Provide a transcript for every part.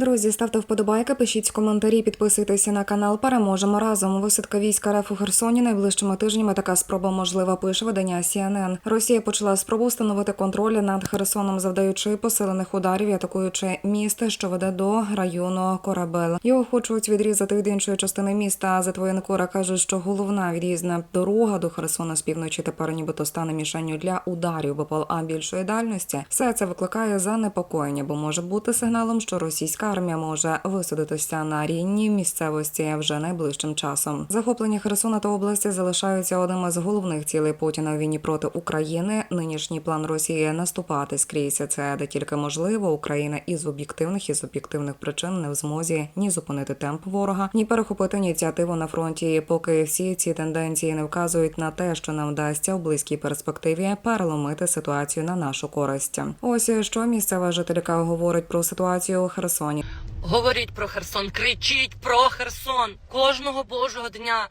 Друзі, ставте вподобайки, пишіть коментарі, підписуйтеся на канал. Переможемо разом. Висадка війська РФ у Херсоні найближчими тижнями. Така спроба можлива. Пише видання CNN. Росія почала спробу встановити контроль над Херсоном, завдаючи посилених ударів, і атакуючи місто, що веде до району Корабел. Його хочуть відрізати від іншої частини міста. За воєнкора кажуть, що головна від'їзна дорога до Херсона з півночі тепер нібито стане мішенню для ударів БПЛА більшої дальності. Все це викликає занепокоєння, бо може бути сигналом, що російська армія може висадитися на рівні місцевості вже найближчим часом. Захоплення Херсона та області залишаються одним із головних цілей Путіна у війні проти України. Нинішній план Росії наступати скрізь це де тільки можливо. Україна із об'єктивних і суб'єктивних причин не в змозі ні зупинити темп ворога, ні перехопити ініціативу на фронті. Поки всі ці тенденції не вказують на те, що нам вдасться у близькій перспективі переломити ситуацію на нашу користь. Ось що місцева жителька говорить про ситуацію у Херсоні. Говоріть про Херсон, кричіть про Херсон кожного божого дня.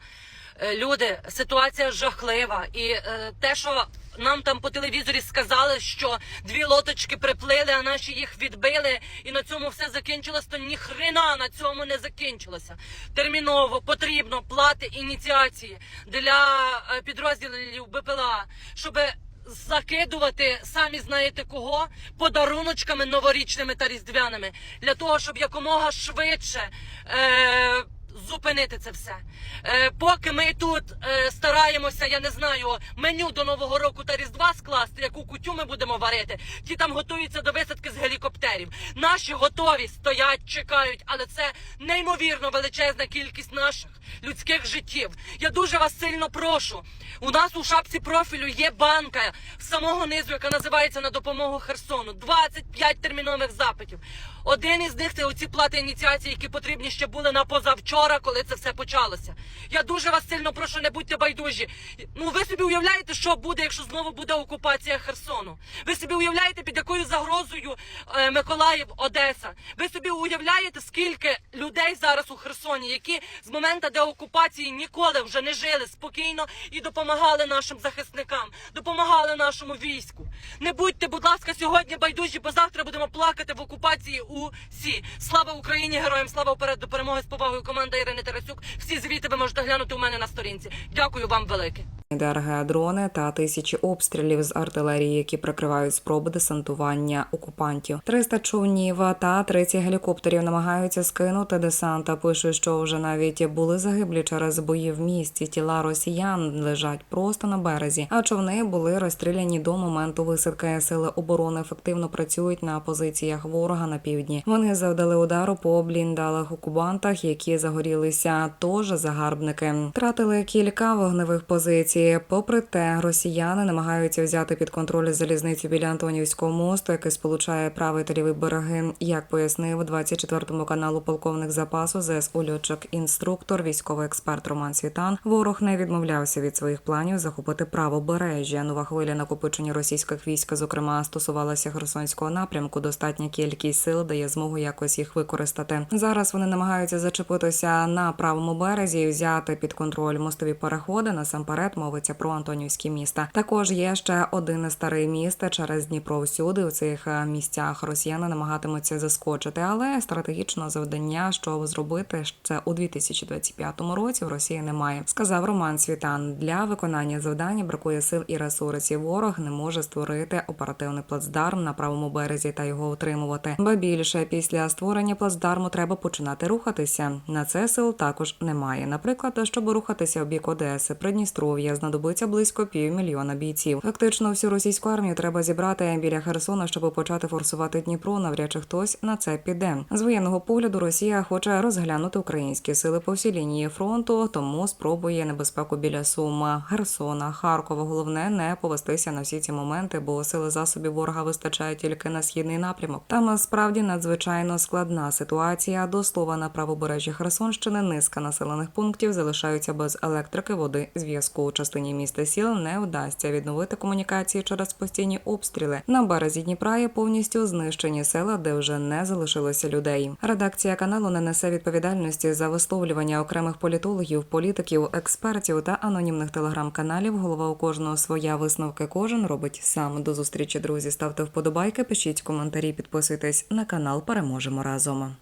Е, Люди, ситуація жахлива, і е, те, що нам там по телевізорі сказали, що дві лоточки приплили, а наші їх відбили, і на цьому все закінчилось, то ніхрена на цьому не закінчилося. Терміново потрібно плати ініціації для е, підрозділів БПЛА, щоб закидувати самі знаєте кого подаруночками новорічними та різдвяними для того, щоб якомога швидше. Е- Зупинити це все. Е, поки ми тут е, стараємося, я не знаю, меню до Нового року та Різдва скласти, яку кутю ми будемо варити, ті там готуються до висадки з гелікоптерів. Наші готові стоять, чекають, але це неймовірно величезна кількість наших людських життів. Я дуже вас сильно прошу. У нас у шапці профілю є банка з самого низу, яка називається на допомогу Херсону. 25 термінових запитів. Один із них це оці плати ініціації, які потрібні ще були на позавчора, коли це все почалося. Я дуже вас сильно прошу, не будьте байдужі. Ну ви собі уявляєте, що буде, якщо знову буде окупація Херсону? Ви собі уявляєте, під якою загрозою е, Миколаїв, Одеса? Ви собі уявляєте, скільки людей зараз у Херсоні, які з моменту деокупації ніколи вже не жили спокійно і допомагали нашим захисникам, допомагали нашому війську. Не будьте, будь ласка, сьогодні байдужі, бо завтра будемо плакати в окупації усі. Слава Україні, героям, слава вперед до перемоги з повагою команда Ірини Тарасюк. Всі звіти ви можете глянути у мене на сторінці. Дякую вам велике. ДРГ дрони та тисячі обстрілів з артилерії, які прикривають спроби десантування окупантів. 300 човнів та 30 гелікоптерів намагаються скинути десанта. Пишуть, що вже навіть були загиблі через бої в місті. Тіла росіян лежать просто на березі, а човни були розстріляні до моменту висадки. Сили оборони ефективно працюють на позиціях ворога на півдні. Вони завдали удару по бліндалах окупантах, які загорілися. Тож загарбники втратили кілька вогневих позицій. Попри те, росіяни намагаються взяти під контроль залізницю біля Антонівського мосту, який сполучає правий та лівий береги. Як пояснив 24 каналу полковник запасу ЗС Ульотчик, інструктор, військовий експерт Роман Світан. Ворог не відмовлявся від своїх планів захопити правобережжя. Нова хвиля накопичення російських військ, зокрема, стосувалася Херсонського напрямку. Достатня кількість сил дає змогу якось їх використати. Зараз вони намагаються зачепитися на правому березі і взяти під контроль мостові переходи. Насамперед мовиться про Антонівські міста. Також є ще один старий міст через Дніпро. Всюди у цих е, місцях росіяни намагатимуться заскочити, але стратегічного завдання, що зробити це у 2025 році, в Росії немає. Сказав Роман Світан. Для виконання завдання бракує сил і ресурсів. Ворог не може створити оперативний плацдарм на правому березі та його утримувати. Ба більше після створення плацдарму треба починати рухатися. На це сил також немає. Наприклад, щоб рухатися в бік Одеси, Придністров'я, знадобиться близько півмільйона бійців. Фактично, всю російську армію треба зібрати біля Херсона, щоб почати форсувати Дніпро. Навряд чи хтось на це піде. З воєнного погляду Росія хоче розглянути українські сили по всій лінії фронту, тому спробує небезпеку біля Сума, Херсона, Харкова. Головне не повестися на всі ці моменти, бо сили засобів ворога вистачає тільки на східний напрямок. Там справді надзвичайно складна ситуація. До слова на правобережжі Херсонщини низка населених пунктів залишаються без електрики, води, зв'язку. Частині міста сіл не вдасться відновити комунікації через постійні обстріли. На березі Дніпра є повністю знищені села, де вже не залишилося людей. Редакція каналу не несе відповідальності за висловлювання окремих політологів, політиків, експертів та анонімних телеграм-каналів. Голова у кожного своя висновки. Кожен робить сам. До зустрічі, друзі. Ставте вподобайки, пишіть коментарі, підписуйтесь на канал. Переможемо разом.